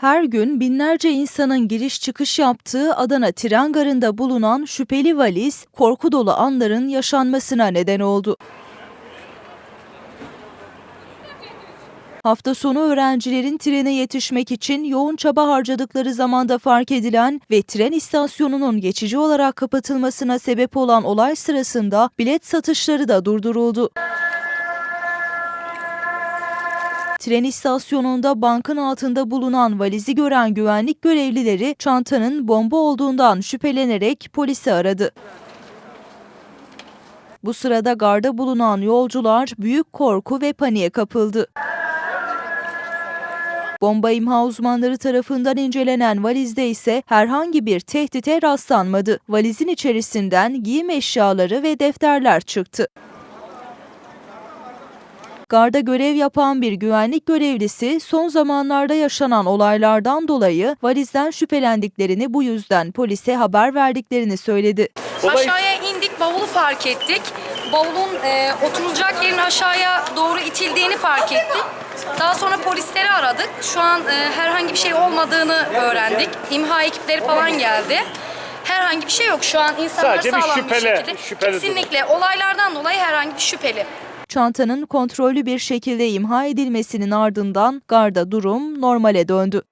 Her gün binlerce insanın giriş çıkış yaptığı Adana tren garında bulunan şüpheli valiz korku dolu anların yaşanmasına neden oldu. Hafta sonu öğrencilerin trene yetişmek için yoğun çaba harcadıkları zamanda fark edilen ve tren istasyonunun geçici olarak kapatılmasına sebep olan olay sırasında bilet satışları da durduruldu. Tren istasyonunda bankın altında bulunan valizi gören güvenlik görevlileri çantanın bomba olduğundan şüphelenerek polisi aradı. Bu sırada garda bulunan yolcular büyük korku ve paniğe kapıldı. Bomba imha uzmanları tarafından incelenen valizde ise herhangi bir tehdite rastlanmadı. Valizin içerisinden giyim eşyaları ve defterler çıktı. Garda görev yapan bir güvenlik görevlisi son zamanlarda yaşanan olaylardan dolayı valizden şüphelendiklerini bu yüzden polise haber verdiklerini söyledi. Aşağıya indik, bavulu fark ettik. Bavulun e, oturulacak yerin aşağıya doğru itildiğini fark ettik. Daha sonra polisleri aradık. Şu an e, herhangi bir şey olmadığını öğrendik. İmha ekipleri falan geldi. Herhangi bir şey yok. Şu an insanlar Sadece bir sağlam şüpheli, bir şekilde. şüpheli durum. Kesinlikle olaylardan dolayı herhangi bir şüpheli. Çantanın kontrollü bir şekilde imha edilmesinin ardından garda durum normale döndü.